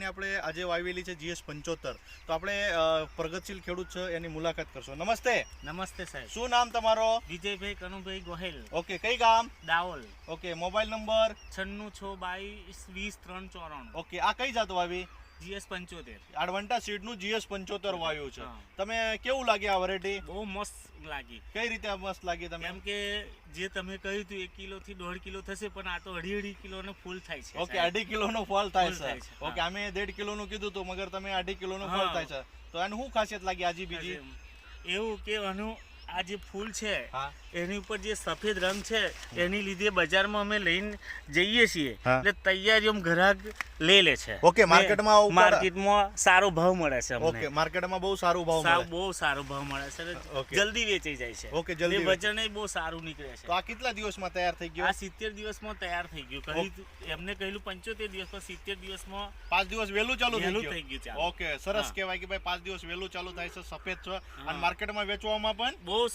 ને આપણે આજે વાવેલી છે જીએસ પંચોતર. તો આપણે પ્રગતિશીલ ખેડૂત છે એની મુલાકાત કરશો. નમસ્તે. નમસ્તે સાહેબ. શું નામ તમારો? વિજયભાઈ કનુભાઈ ગોહેલ. ઓકે કઈ ગામ? Daval okay mobile number? છન્નું છ બાવીસ વીસ ત્રણ ચોરાણું. ઓકે આ કઈ જાત વાવી? જીએસ પંચોતેર. આડવંટા સીડનું જીએસ પંચોતેર વાયુ છે. તમે કેવું લાગે આ વેરાયટી બહુ મસ્ત લાગી. કઈ રીતે મસ્ત લાગી તમે એમ કે જે તમે કહ્યું હતું એક કિલો થી દોઢ કિલો થશે પણ આ તો અઢી અઢી કિલો નો ફૂલ થાય છે ઓકે અઢી કિલોનો નો ફળ થાય છે. ઓકે અમે દેઢ કિલોનું કીધું હતું મગર તમે અઢી કિલોનું ફળ હા. થાય છે. તો આની શું ખાસિયત લાગી આજી બીજી? એવું કે આનું આ જે ફૂલ છે એની ઉપર જે સફેદ રંગ છે એની લીધે બજારમાં અમે લઈને જઈએ છીએ. એટલે એટલે તૈયારીઓ ગ્રાહક લઈ લે છે. ઓકે, માર્કેટમાં માર્કેટમાં સારો ભાવ મળે છે ઓકે માર્કેટમાં બહુ સારો ભાવ મળે. બહુ સારો ભાવ મળે છે જલ્દી વેચાઈ જાય છે. ઓકે, જલ્દી વજન બહુ સારું નીકળે તો છે આ કેટલા દિવસમાં તૈયાર થઈ ગયું? આ ગયો સિત્તેર દિવસમાં તૈયાર થઈ ગયું. કહી એમને કહેલું પંચોતેર દિવસમાં સિત્તેર દિવસમાં પાંચ દિવસ વહેલું ચાલુ થઈ ગયું? થઈ ગયું ચાલુ. ઓકે સરસ. કહેવાય કે ભાઈ પાંચ દિવસ વહેલું ચાલુ થાય છે સફેદ છે. અને માર્કેટમાં વેચવામાં પણ બહુ